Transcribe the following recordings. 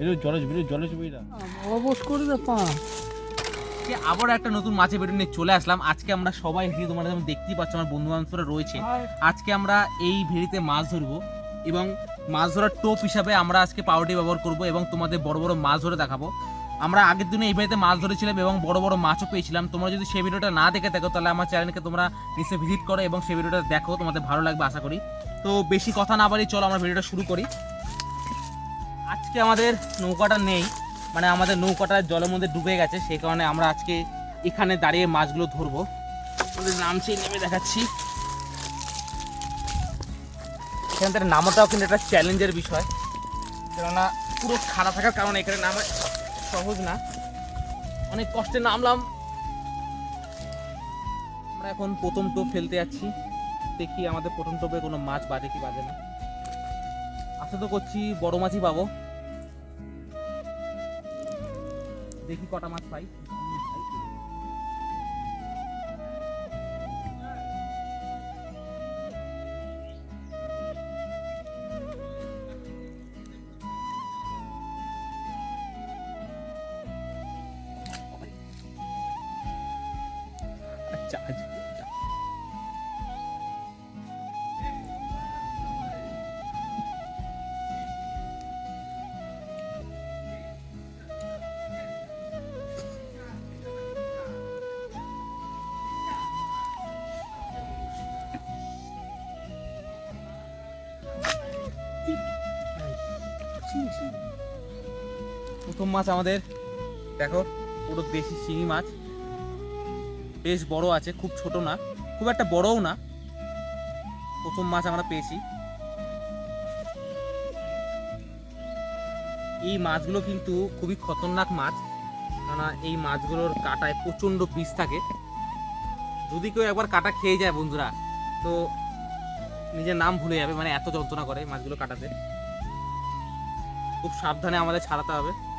এটা জলে যাবে জলে যাবে এটা অবশ করে দে পা। আজকে আবার একটা নতুন মাছের ভিডিও নিয়ে চলে আসলাম। আজকে আমরা সবাই এখানে তোমরা যেমন দেখতেই পাচ্ছ আমার বন্ধু বান্ধবরা রয়েছে আজকে আমরা এই ভেড়িতে মাছ ধরবো এবং মাছ ধরার টোপ হিসাবে আমরা আজকে পাউডি ব্যবহার করব এবং তোমাদের বড় বড় মাছ ধরে দেখাবো। আমরা আগের দিনে এই ভেড়িতে মাছ ধরেছিলাম এবং বড় বড় মাছও পেয়েছিলাম। তোমরা যদি সেই ভিডিওটা না দেখে থাকো তাহলে আমার চ্যানেলকে তোমরা নিশ্চয়ই ভিজিট করো এবং সেই ভিডিওটা দেখো তোমাদের ভালো লাগবে আশা করি। তো বেশি কথা না বাড়ি চলো আমরা ভিডিওটা শুরু করি। আজকে আমাদের নৌকাটা নেই মানে আমাদের নৌকাটা জলের মধ্যে ডুবে গেছে, সেই কারণে আমরা আজকে এখানে দাঁড়িয়ে মাছগুলো ধরবো। আমাদের নামছি নেমে দেখাচ্ছি। এখান থেকে নামাটাও কিন্তু একটা চ্যালেঞ্জের বিষয়, কেননা পুরো খাড়া থাকার কারণে এখানে নামা সহজ না। অনেক কষ্টে নামলাম। আমরা এখন প্রথম টোপ ফেলতে যাচ্ছি। দেখি আমাদের প্রথম টোপে কোনো মাছ বাজে কি বাজে না। আশা তো করছি বড় মাছই পাবো। দেখি কটা মাছ পাই। প্রথম মাছ আমাদের। দেখো, পুরো দেশি শিঙি মাছ। বেশ বড় আছে, খুব ছোট না, খুব একটা বড়ও না। প্রথম মাছ আমরা পেয়েছি। এই মাছগুলো কিন্তু খুবই খতরনাক মাছ, কেননা এই মাছগুলোর কাটায় প্রচণ্ড বিষ থাকে। যদি কেউ একবার কাটা খেয়ে যায় বন্ধুরা, তো নিজের নাম ভুলে যাবে মানে এত যন্ত্রণা করে মাছগুলো কাটাতে। খুব সাবধানে আমাদের ছাড়াতে হবে।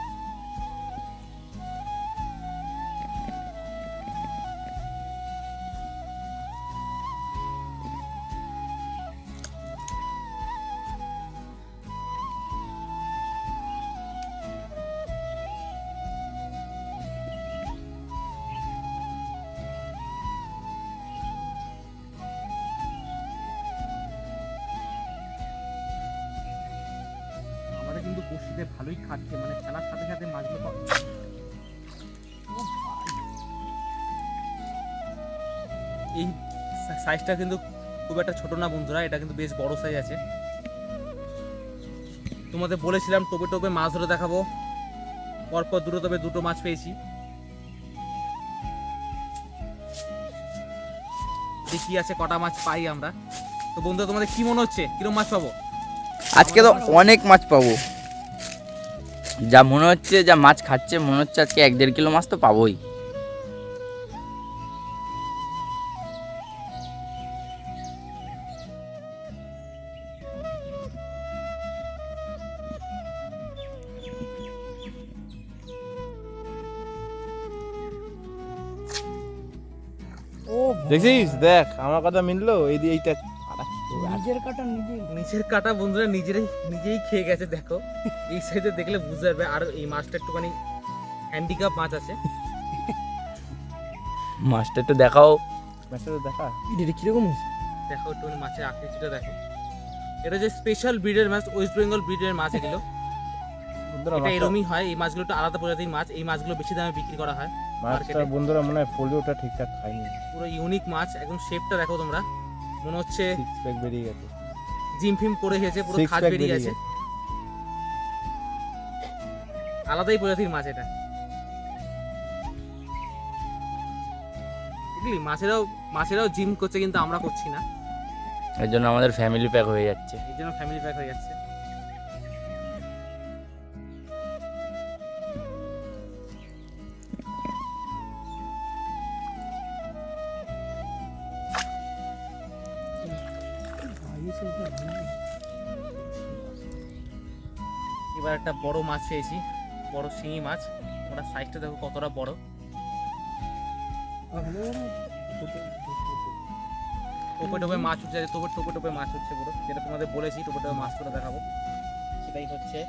ভালোই খাচ্ছে মানে খেলার সাথে সাথে মাছগুলো ভাই। এই সাইজটা কিন্তু খুব একটা ছোট না বন্ধুরা এটা কিন্তু বেশ বড় সাইজ আছে। তোমাদের বলেছিলাম টোপে টোপে মাছ ধরে দেখাবো। পরপর দুটো তবে দুটো মাছ পেয়েছি। দেখি আছে কটা মাছ পাই আমরা। তো বন্ধুরা তোমাদের কি মনে হচ্ছে? কিরম মাছ পাবো? আজকে তো অনেক মাছ পাবো। যা মনে হচ্ছে, যা মাছ খাচ্ছে, মনে হচ্ছে আজকে এক দেড় কিলো মাছ তো পাবোই। দেখছিস দেখ, আমার কথা মিললো? এই এইটা নিজের কাটা নিজে নিচের কাটা বন্ধুরা নিজেরাই নিজেই খেয়ে গেছে দেখো। এই সাইডে দেখলে বুঝতে পারবে আর এই মাছটা একটুখানি হ্যান্ডিক্যাপ মাছ আছে। মাছটা একটু দেখাও। মেসেজ দেখা। এটা কীরকম দেখো একটুখানি মাছের আকৃতিটা দেখো। এটা যে স্পেশাল ব্রিডের মাছ ওয়েস্ট বেঙ্গল ব্রিডের মাছ এগুলো। এটা এরমই হয়। এই মাছগুলো একটু আলাদা প্রজাতির মাছ। এই মাছগুলো বেশি দামে বিক্রি করা হয় মাছটা বন্ধুরা মনে হয় পোলিওটা ঠিকঠাক খায়নি। পুরো ইউনিক মাছ। একদম শেপটা দেখো তোমরা। মনে হচ্ছে সিক্স প্যাক বেরিয়ে গেছে। জিম ফিম করে গেছে পুরো খাদ বেরিয়ে বেরিয়ে গেছে। আলাদাই প্রজাতির মাছ এটা। বুঝলি মাছেরাও মাছেরাও জিম করছে কিন্তু আমরা করছি না। এর জন্য আমাদের ফ্যামিলি প্যাক হয়ে যাচ্ছে। এর জন্য ফ্যামিলি প্যাক হয়ে যাচ্ছে। এবার একটা বড় মাছ পেয়েছি বড় শিঙি মাছ। ওটা সাইজটা দেখো কতটা বড়। টোপে টোপে মাছ উঠছে, টোপে টোপে টোপে মাছ উঠছে পুরো। যেটা তোমাদের বলেছি, টোপে টোপে মাছ করে দেখাবো। সেটাই হচ্ছে।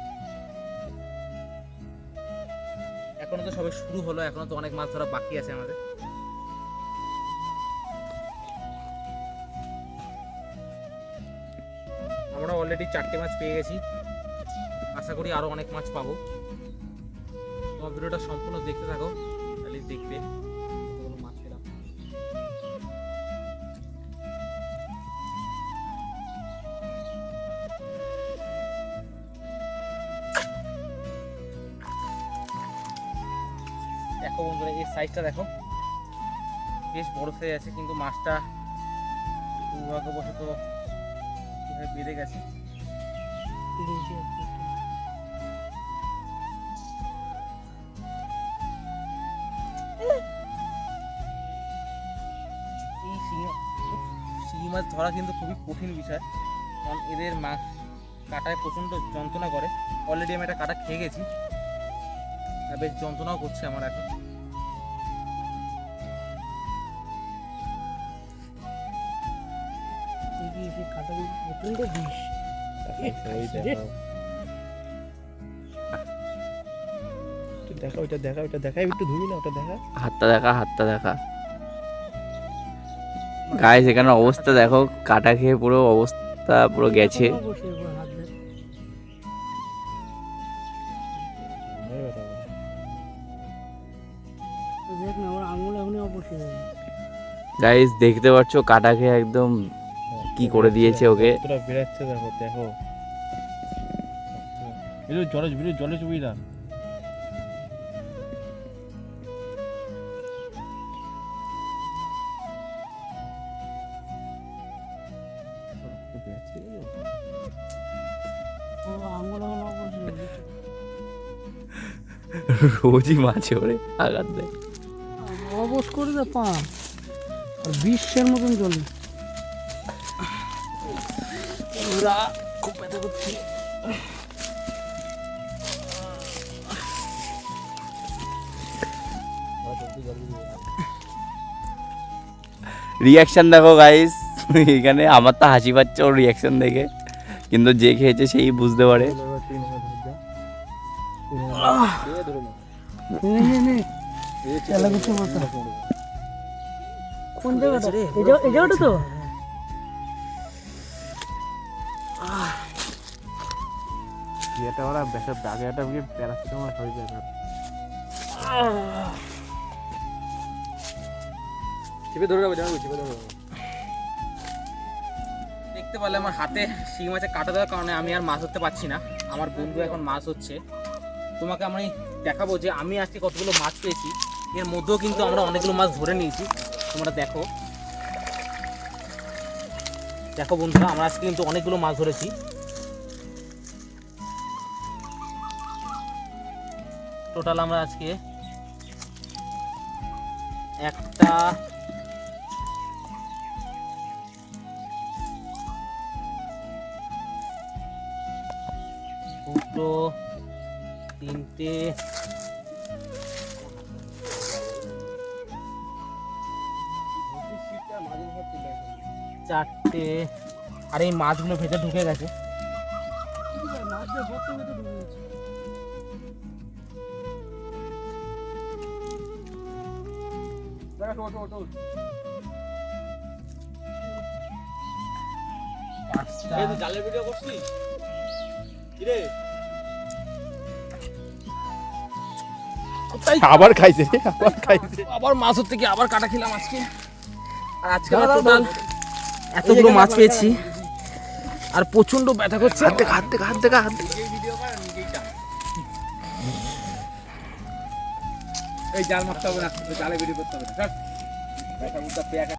এখনও তো সবে শুরু হলো, এখনও তো অনেক মাছ ধরা বাকি আছে আমাদের। অলরেডি চারটে মাছ পেয়ে গেছি। আশা করি আরও অনেক মাছ পাবো। তোমার ভিডিওটা সম্পূর্ণ দেখতে থাকো, তাহলে দেখবে মাছ দেখো বন্ধুরা, এই সাইজটা দেখো। বেশ বড় সাইজ আছে, কিন্তু মাছটা দুর্ভাগ্যবশত বেড়ে গেছে। এই শিঙি শিঙি মাছ ধরা কিন্তু খুবই কঠিন বিষয়। কারণ এদের মাছ কাটায় প্রচণ্ড যন্ত্রণা করে। অলরেডি আমি একটা কাটা খেয়ে গেছি। আর বেশ যন্ত্রণাও করছে আমার এখন। কাটারি প্রচণ্ড বিষ দেখো ওইটা দেখা ওইটা দেখা একটু ধুবি না ওটা দেখা হাতটা দেখা হাতটা দেখা। গায়ে সেখানে অবস্থা দেখো কাটা খেয়ে পুরো অবস্থা পুরো গেছে। গাইস দেখতে পাচ্ছ কাটা খেয়ে একদম কি করে দিয়েছে ওকে? দেখো দেখো। এলো জলে জলে চুবি না। রোজই মাছে ওরে আঘাত দেয়। অবশ করে দে পা। আর বিশ্বের মতন জলে। ওরা খুব ব্যথা করছে রিয়াকশন দেখো গাইস এখানে আমার তো হাসি পাচ্ছে ওর রিয়াকশন দেখে কিন্তু যে খেয়েছে সেই বুঝতে পারে কোন জায়গাটা এই জায়গাটা তো এটা ওরা দাগে গিয়ে প্যারাসিটামল হয়ে যায় না চেপে ধরে জানো চেপে ধরে যাবে দেখতে পারলে আমার হাতে শিঙি মাছে কাটা দেওয়ার কারণে আমি আর মাছ ধরতে পারছি না। আমার বন্ধু এখন মাছ হচ্ছে তোমাকে আমি দেখাবো যে আমি আজকে কতগুলো মাছ পেয়েছি। এর মধ্যেও কিন্তু আমরা অনেকগুলো মাছ ধরে নিয়েছি। তোমরা দেখো। দেখো বন্ধুরা আমরা আজকে কিন্তু অনেকগুলো মাছ ধরেছি। টোটাল আমরা আজকে একটা দুটো, তিনটে, চারটে। আর এই মাছগুলো ভেতরে ঢুকে গেছে। মাছ ভেতরে ঢুকে গেছে জালের ভিডিও করছিস? কিরে? আবার খাইছে আবার খাইছে। আবার মাছ গিয়ে আবার কাটা খেলাম আজকে। আর আজকে আমরা এতগুলো মাছ পেয়েছি। আর প্রচণ্ড ব্যথা করছে। হাত দেখা হাত দেখা হাত দেখা হাত দেখা। এই জাল মারতে হবে না জালে বেরিয়ে করতে হবে